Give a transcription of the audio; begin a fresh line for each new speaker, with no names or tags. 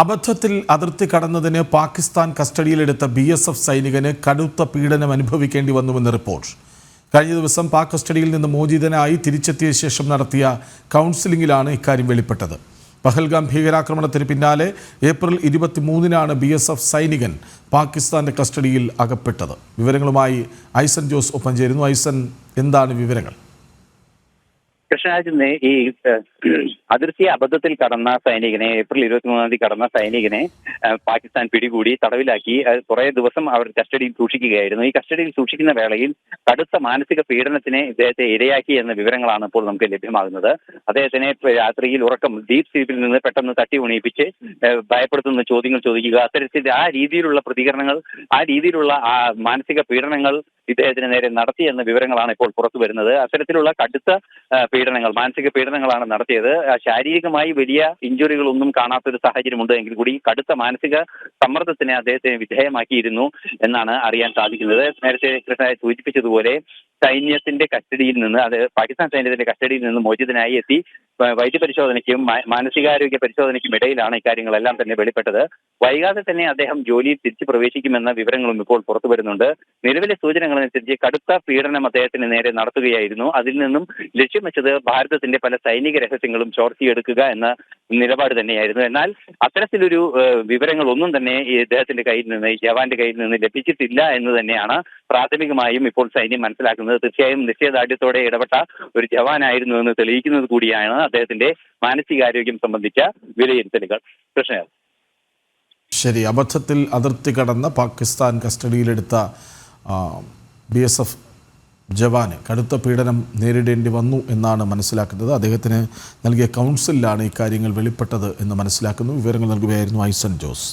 അബദ്ധത്തിൽ അതിർത്തി കടന്നതിന് പാകിസ്ഥാൻ കസ്റ്റഡിയിലെടുത്ത ബി എസ് എഫ് സൈനികന് കടുത്ത പീഡനം അനുഭവിക്കേണ്ടി വന്നുവെന്ന് റിപ്പോർട്ട്. കഴിഞ്ഞ ദിവസം പാക് കസ്റ്റഡിയിൽ നിന്ന് മോചിതനായി തിരിച്ചെത്തിയ ശേഷം നടത്തിയ കൗൺസിലിംഗിലാണ് ഇക്കാര്യം വെളിപ്പെട്ടത്. പഹൽഗാം ഭീകരാക്രമണത്തിന് പിന്നാലെ ഏപ്രിൽ ഇരുപത്തിമൂന്നിനാണ് ബി എസ് എഫ് സൈനികൻ പാകിസ്ഥാന്റെ കസ്റ്റഡിയിൽ അകപ്പെട്ടത്. വിവരങ്ങളുമായി ഐസൻ ജോസ് ഒപ്പം ചേരുന്നു ഐസൻ എന്താണ് വിവരങ്ങൾ?
കൃഷ്ണരാജിന് ഈ അതിർത്തി അബദ്ധത്തിൽ കടന്ന സൈനികനെ ഏപ്രിൽ ഇരുപത്തിമൂന്നാം തീയതി കടന്ന സൈനികനെ പാകിസ്ഥാൻ പിടികൂടി തടവിലാക്കി. കുറെ ദിവസം അവർ കസ്റ്റഡിയിൽ സൂക്ഷിക്കുകയായിരുന്നു. ഈ കസ്റ്റഡിയിൽ സൂക്ഷിക്കുന്ന വേളയിൽ കടുത്ത മാനസിക പീഡനത്തിന് ഇദ്ദേഹത്തെ ഇരയാക്കി എന്ന വിവരങ്ങളാണ് ഇപ്പോൾ നമുക്ക് ലഭ്യമാകുന്നത്. അദ്ദേഹത്തിനെ രാത്രിയിൽ ഉറക്കം ഡീപ് സ്ലീപ്പിൽ നിന്ന് പെട്ടെന്ന് തട്ടി ഉണയിപ്പിച്ച് ഭയപ്പെടുത്തുന്ന ചോദ്യങ്ങൾ ചോദിക്കുക. അത്തരത്തിൽ ആ രീതിയിലുള്ള പ്രതികരണങ്ങൾ ആ രീതിയിലുള്ള ആ മാനസിക പീഡനങ്ങൾ ഇദ്ദേഹത്തിന് നേരെ നടത്തിയെന്ന വിവരങ്ങളാണ് ഇപ്പോൾ പുറത്തു വരുന്നത്. അത്തരത്തിലുള്ള കടുത്ത പീഡനങ്ങൾ മാനസിക പീഡനങ്ങളാണ് നടത്തിയത്. ശാരീരികമായി വലിയ ഇഞ്ചുറികളൊന്നും കാണാത്തൊരു സാഹചര്യമുണ്ട് എങ്കിൽ കൂടി കടുത്ത മാനസിക സമ്മർദ്ദത്തിന് അദ്ദേഹത്തെ വിധേയമാക്കിയിരുന്നു എന്നാണ് അറിയാൻ സാധിക്കുന്നത്. നേരത്തെ കൃഷ്ണരാജ് സൂചിപ്പിച്ചതുപോലെ സൈന്യത്തിന്റെ കസ്റ്റഡിയിൽ നിന്ന് അത് പാകിസ്ഥാൻ സൈന്യത്തിന്റെ കസ്റ്റഡിയിൽ നിന്ന് മോചിതനായി എത്തി. വൈദ്യപരിശോധനയ്ക്കും മാനസികാരോഗ്യ പരിശോധനയ്ക്കും ഇടയിലാണ് ഇക്കാര്യങ്ങളെല്ലാം തന്നെ വെളിപ്പെട്ടത്. വൈകാതെ തന്നെ അദ്ദേഹം ജോലിയിൽ തിരിച്ചു പ്രവേശിക്കുമെന്ന വിവരങ്ങളും ഇപ്പോൾ പുറത്തു വരുന്നുണ്ട്. നിലവിലെ സൂചനകളനുസരിച്ച് കടുത്ത പീഡനം അദ്ദേഹത്തിന് നേരെ നടത്തുകയായിരുന്നു. അതിൽ നിന്നും ലക്ഷ്യം വെച്ചത് ഭാരതത്തിന്റെ പല സൈനിക രഹസ്യങ്ങളും ചോർത്തിയെടുക്കുക എന്ന നിലപാട് തന്നെയായിരുന്നു. എന്നാൽ അത്തരത്തിലൊരു വിവരങ്ങൾ ഒന്നും തന്നെ ഇദ്ദേഹത്തിന്റെ കയ്യിൽ നിന്ന് ജവാന്റെ കയ്യിൽ നിന്ന് ലഭിച്ചിട്ടില്ല എന്ന് തന്നെയാണ് പ്രാഥമികമായും ഇപ്പോൾ സൈന്യം മനസ്സിലാക്കുന്നത്. തീർച്ചയായും നിശ്ചയദാർഢ്യത്തോടെ ഇടപെട്ട ഒരു ജവാനായിരുന്നു എന്ന് തെളിയിക്കുന്നത് കൂടിയാണ് അദ്ദേഹത്തിന്റെ മാനസികാരോഗ്യം സംബന്ധിച്ച വിലയിരുത്തലുകൾ. കൃഷ്ണ
ശരി. അബദ്ധത്തിൽ അതിർത്തി കടന്ന പാകിസ്ഥാൻ കസ്റ്റഡിയിലെടുത്ത ബി എസ് എഫ് ജവാന് കടുത്ത പീഡനം നേരിടേണ്ടി വന്നു എന്നാണ് മനസ്സിലാക്കുന്നത്. അദ്ദേഹത്തിന് നൽകിയ കൗൺസിലാണ് ഇക്കാര്യങ്ങൾ വെളിപ്പെട്ടത് എന്ന് മനസ്സിലാക്കുന്നു. വിവരങ്ങൾ നൽകുകയായിരുന്നു ഐസൻ ജോസ്.